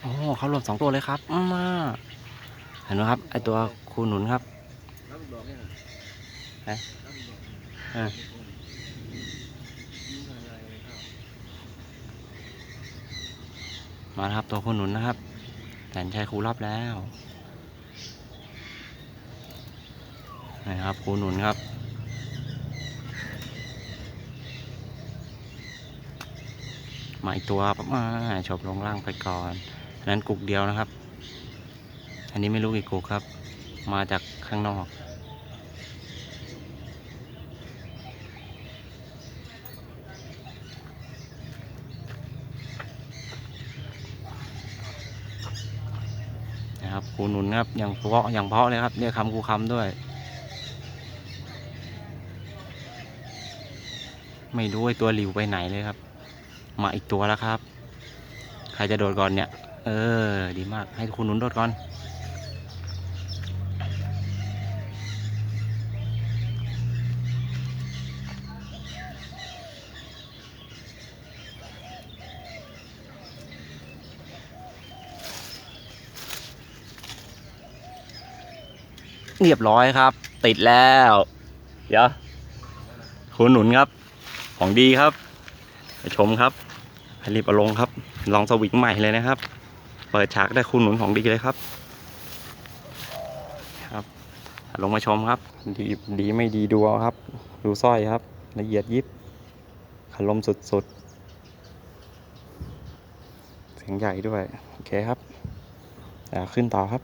โอ้เขารวมสองตัวเลยครับมาเห็นไหมครับไอตัวคูหนุนครับฮะมาครับตัวคูหนุนนะครับแสนชัยคูรับแล้วนะครับคูหนุนครับมาอีกตัวครับมาชบลงล่างไปก่อน นั้นกุกเดียวนะครับ อันนี้ไม่รู้กี่กุกครับ มาจากข้างนอก นะครับครูหนุนครับอย่างเพาะอย่างเพาะเลยครับเรียกคำครูคำด้วย ไม่รู้ไอตัวหลิวไปไหนเลยครับ มาอีกตัวแล้วครับ ใครจะโดดก่อนเนี่ย เออ ดีมาก ให้คุณหนุนโดดก่อน เรียบร้อยครับ ติดแล้ว เดี๋ยว คุณหนุนครับ ของดีครับ ไปชมครับให้รีบเอาลงครับ ลองสวิงใหม่เลยนะครับ ปิดฉากได้คุณหนุนของดีเลยครับ ครับ ลงมาชมครับ ดีดีไม่ดีดูเอาครับ ดูสร้อยครับ ละเอียดยิบขันลมสุดๆ เสียงใหญ่ด้วย โอเคครับขึ้นต่อครับ